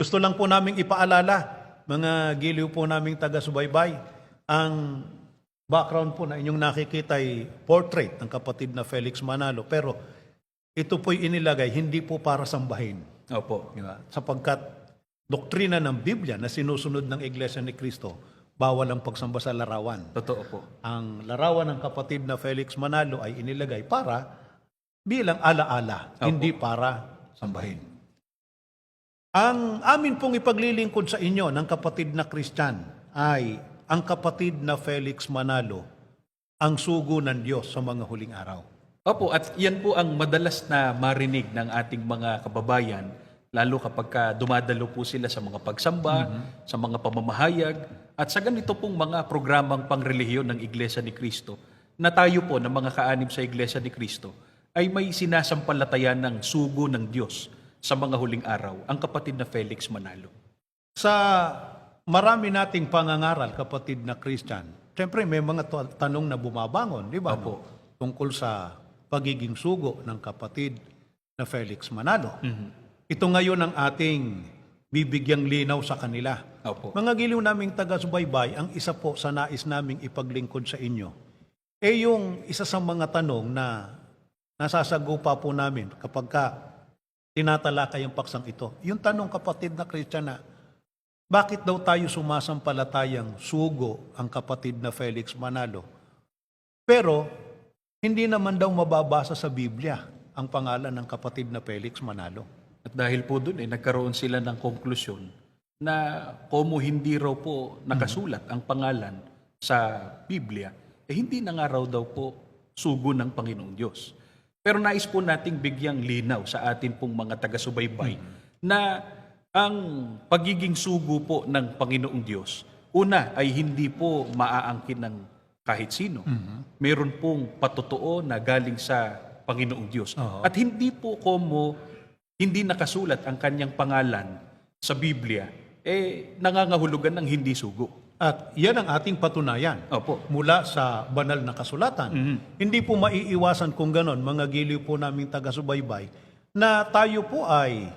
Gusto lang po naming ipaalala, mga giliw po naming taga-subaybay, ang background po na inyong nakikita ay portrait ng kapatid na Felix Manalo. Pero ito po'y inilagay hindi po para sambahin. Opo. Di ba? Sapagkat doktrina ng Biblia na sinusunod ng Iglesia ni Cristo, bawal ang pagsamba sa larawan. Totoo po. Ang larawan ng kapatid na Felix Manalo ay inilagay para bilang alaala, Opo. hindi para sambahin. Ang amin pong ipaglilingkod sa inyo ng kapatid na Kristyan ay ang kapatid na Felix Manalo, ang sugo ng Diyos sa mga huling araw. Opo, at yan po ang madalas na marinig ng ating mga kababayan, lalo kapag ka dumadalo po sila sa mga pagsamba, sa mga pamamahayag, at sa ganito pong mga programang pangrelihiyon ng Iglesia ni Cristo, na tayo po ng mga kaanib sa Iglesia ni Cristo, ay may sinasampalatayan ng sugo ng Diyos sa mga huling araw, ang kapatid na Felix Manalo. Sa marami nating pangangaral, kapatid na Christian, siyempre may mga tanong na bumabangon, di ba? Opo. Tungkol sa pagiging sugo ng kapatid na Felix Manalo. Mhm. Ito ngayon ang ating bibigyang linaw sa kanila. Opo. Mga giliw naming taga-subaybay, ang isa po sa nais naming ipaglingkod sa inyo, eh yung isa sa mga tanong na nasasagupa po namin kapag ka tinatalakay ang paksang ito. Yung tanong kapatid na Christian na, bakit daw tayo sumasampalatayang sugo ang kapatid na Felix Manalo? Pero, hindi naman daw mababasa sa Biblia ang pangalan ng kapatid na Felix Manalo. At dahil po doon, eh, nagkaroon sila ng konklusyon na komo hindi raw po nakasulat ang pangalan sa Biblia, eh hindi na nga raw daw po sugo ng Panginoong Diyos. Pero nais po nating bigyang linaw sa atin pong mga taga-subaybay na ang pagiging sugo po ng Panginoong Diyos, una ay hindi po maaangkin ng kahit sino. Meron pong patotoo na galing sa Panginoong Diyos. Oo. At hindi po komo hindi nakasulat ang kanyang pangalan sa Biblia, eh nangangahulugan ng hindi sugo. At yan ang ating patunayan Opo. mula sa banal na kasulatan. Mhm. Hindi po maiiwasan kung ganon, mga giliw po naming taga-subaybay, na tayo po ay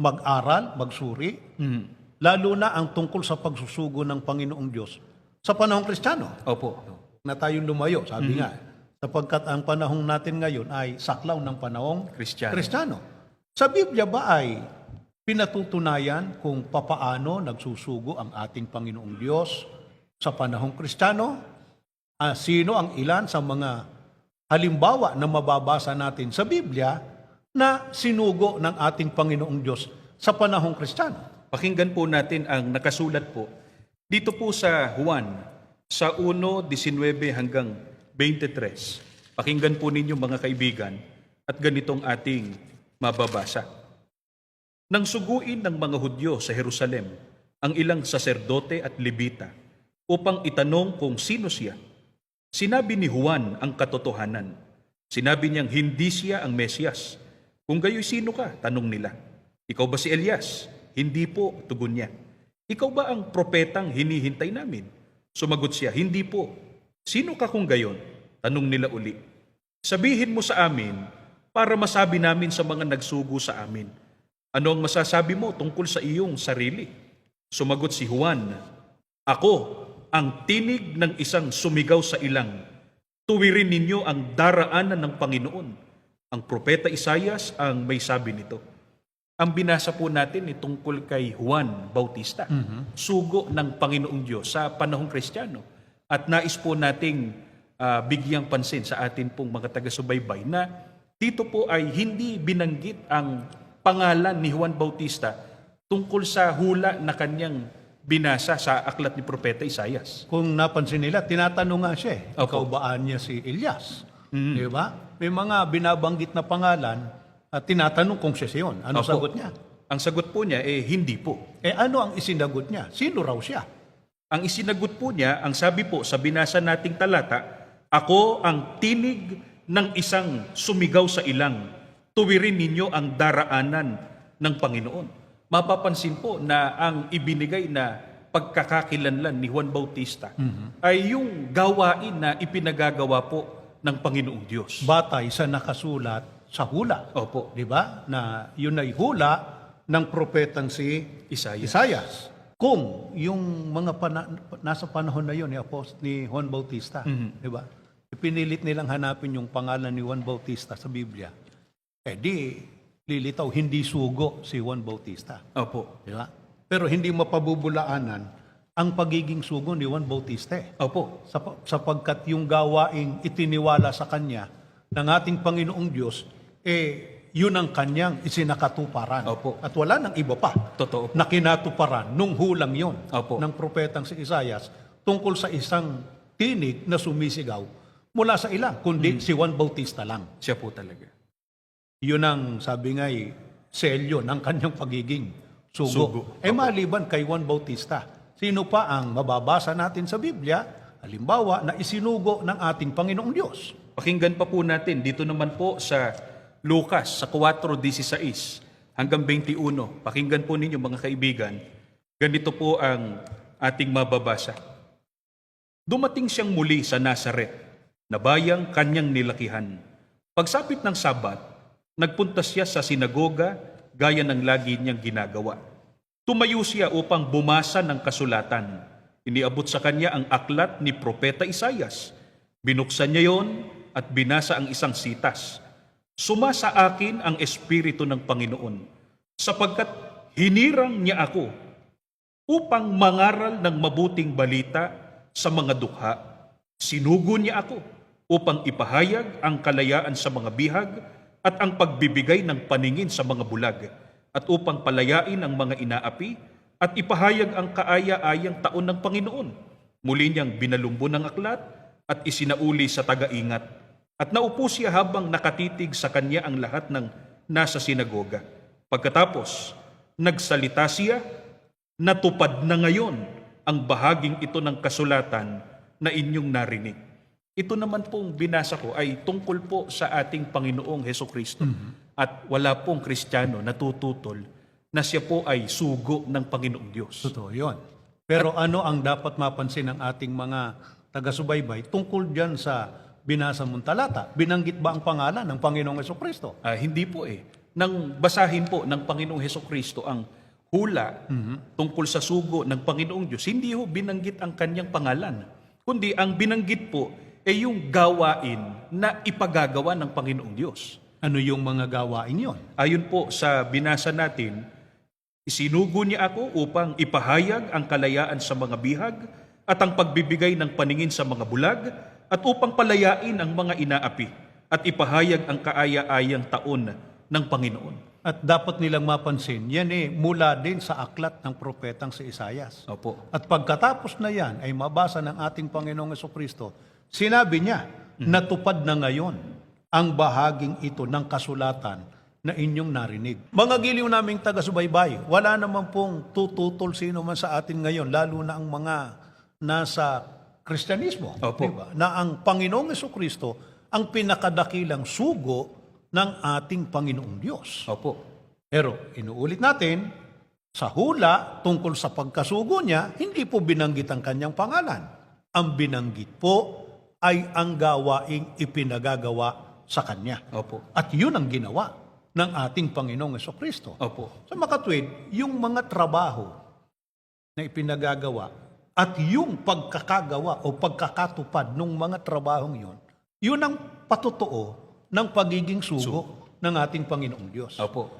mag-aral, magsuri, Mhm. lalo na ang tungkol sa pagsusugo ng Panginoong Diyos sa panahong Kristiyano Opo. na tayong lumayo, sabi nga, sapagkat ang panahong natin ngayon ay saklaw ng panahong Kristiyano. Kristiyano. Sa Biblia ba ay pinatutunayan kung papaano nagsusugo ang ating Panginoong Diyos sa panahong Kristiyano? Ah, sino ang ilan sa mga halimbawa na mababasa natin sa Biblia na sinugo ng ating Panginoong Diyos sa panahong Kristiyano? Pakinggan po natin ang nakasulat po dito po sa Juan sa 1:19 hanggang 23. Pakinggan po ninyo mga kaibigan at ganitong ating mababasa. Nang suguin ng mga Hudyo sa Jerusalem ang ilang saserdote at lebita upang itanong kung sino siya, sinabi ni Juan ang katotohanan. Sinabi niyang hindi siya ang Mesyas. Kung gayoy sino ka? Tanong nila. Ikaw ba si Elias? Hindi po, tugon niya. Ikaw ba ang propetang hinihintay namin? Sumagot siya, hindi po. Sino ka kung gayon? Tanong nila uli. Sabihin mo sa amin para masabi namin sa mga nagsugo sa amin. Ano ang masasabi mo tungkol sa iyong sarili? Sumagot si Juan, Ako ang tinig ng isang sumigaw sa ilang. Tuwirin ninyo ang daraanan ng Panginoon. Ang propeta Isayas ang may sabi nito. Ang binasa po natin ay tungkol kay Juan Bautista, sugo ng Panginoong Diyos sa panahong Kristiyano. At nais po nating ah, bigyang pansin sa atin pong mga taga-subaybay na dito po ay hindi binanggit ang pangalan ni Juan Bautista tungkol sa hula na kanyang binasa sa aklat ni Propeta Isayas. Kung napansin nila, tinatanong nga siya, eh, ikaw ba niya si Elias? Di ba? May mga binabanggit na pangalan at tinatanong kung siya siyon. Ano Opo. sagot niya? Ang sagot po niya eh hindi po. Eh ano ang isinagot niya? Sino raw siya? Ang isinagot po niya, ang sabi po sa binasa nating talata, Ako ang tinig ng isang sumigaw sa ilang, tuwirin ninyo ang daraanan ng Panginoon. Mapapansin po na ang ibinigay na pagkakakilanlan ni Juan Bautista ay yung gawain na ipinagagawa po ng Panginoong Diyos. Batay sa nakasulat sa hula. Opo. Di ba? Na yun ay hula ng propetang si Isaiah. Isayas. Kung yung mga pana- nasa panahon na yun ni Apost ni Juan Bautista, di ba? Ipinilit nilang hanapin yung pangalan ni Juan Bautista sa Biblia. Eh di lilitaw hindi sugo si Juan Bautista, Opo. di ba? Pero hindi mapabubulaanan ang pagiging sugo ni Juan Bautista. eh. Opo. Sap- sapagkat yung gawaing itiniwala sa kanya ng ating Panginoong Diyos, eh, yun ang kanyang isinakatuparan. Opo. At wala nang iba pa Totoo. na kinatuparan nung hulang yon Opo. ng propetang si Isayas tungkol sa isang tinig na sumisigaw mula sa ilang, Hmm. kundi si Juan Bautista lang. Siya po talaga. Yun ang sabi nga selyo ng kanyang pagiging sugo. Sugo. Eh maliban kay Juan Bautista, sino pa ang mababasa natin sa Biblia, halimbawa na isinugo ng ating Panginoong Diyos? Pakinggan pa po natin dito naman po sa Lucas sa 4:16 hanggang 21. Pakinggan po ninyo mga kaibigan. Ganito po ang ating mababasa. Dumating siyang muli sa Nazaret, na bayang kanyang nilakihan. Pagsapit ng Sabat, nagpunta siya sa sinagoga gaya ng lagi niyang ginagawa. Tumayo siya upang bumasa ng kasulatan. Iniabot sa kanya ang aklat ni Propeta Isayas. Binuksan niya yon at binasa ang isang sitas. Suma sa akin ang Espiritu ng Panginoon, sapagkat hinirang niya ako upang mangaral ng mabuting balita sa mga dukha. Sinugo niya ako upang ipahayag ang kalayaan sa mga bihag at ang pagbibigay ng paningin sa mga bulag at upang palayain ang mga inaapi at ipahayag ang kaaya-ayang taon ng Panginoon. Muli niyang binalumbo ng aklat at isinauli sa tagaingat at naupo siya habang nakatitig sa kanya ang lahat ng nasa sinagoga. Pagkatapos, nagsalita siya natupad na ngayon ang bahaging ito ng kasulatan na inyong narinig. Ito naman pong binasa ko ay tungkol po sa ating Panginoong Heso Kristo. At wala pong Kristiyano natututol na siya po ay sugo ng Panginoong Diyos. Totoo yun. Pero ano ang dapat mapansin ng ating mga taga-subaybay tungkol dyan sa binasa mong talata? Binanggit ba ang pangalan ng Panginoong Yeso Kristo? Ah, hindi po eh. Nang basahin po ng Panginoong Heso Kristo ang hula tungkol sa sugo ng Panginoong Diyos, hindi ho binanggit ang kanyang pangalan. Kundi ang binanggit po ay yung gawain na ipagagawa ng Panginoong Diyos. Ano yung mga gawain yon? Ayon po sa binasa natin, isinugo niya ako upang ipahayag ang kalayaan sa mga bihag at ang pagbibigay ng paningin sa mga bulag at upang palayain ang mga inaapi at ipahayag ang kaaya-ayang taon ng Panginoon. At dapat nilang mapansin, yan eh mula din sa aklat ng propetang si Isayas. Opo. At pagkatapos na yan ay mabasa ng ating Panginoong Kristo, sinabi niya, natupad na ngayon ang bahaging ito ng kasulatan na inyong narinig. Mga giliw naming taga-subaybay, wala naman pong tututol sino man sa atin ngayon, lalo na ang mga nasa Kristyanismo, Opo. di ba? na ang Panginoong Yeso Kristo ang pinakadakilang sugo ng ating Panginoong Diyos. Opo. Pero inuulit natin, sa hula tungkol sa pagkasugo niya, hindi po binanggit ang kanyang pangalan. Ang binanggit po ay ang gawaing ipinagagawa sa kanya. Opo. At yun ang ginawa ng ating Panginoong Yeso Kristo. Opo. Sa makatwid, yung mga trabaho na ipinagagawa at yung pagkakagawa o pagkakatupad ng mga trabahong yon, yun ang patotoo ng pagiging sugo ng ating Panginoong Diyos. Opo.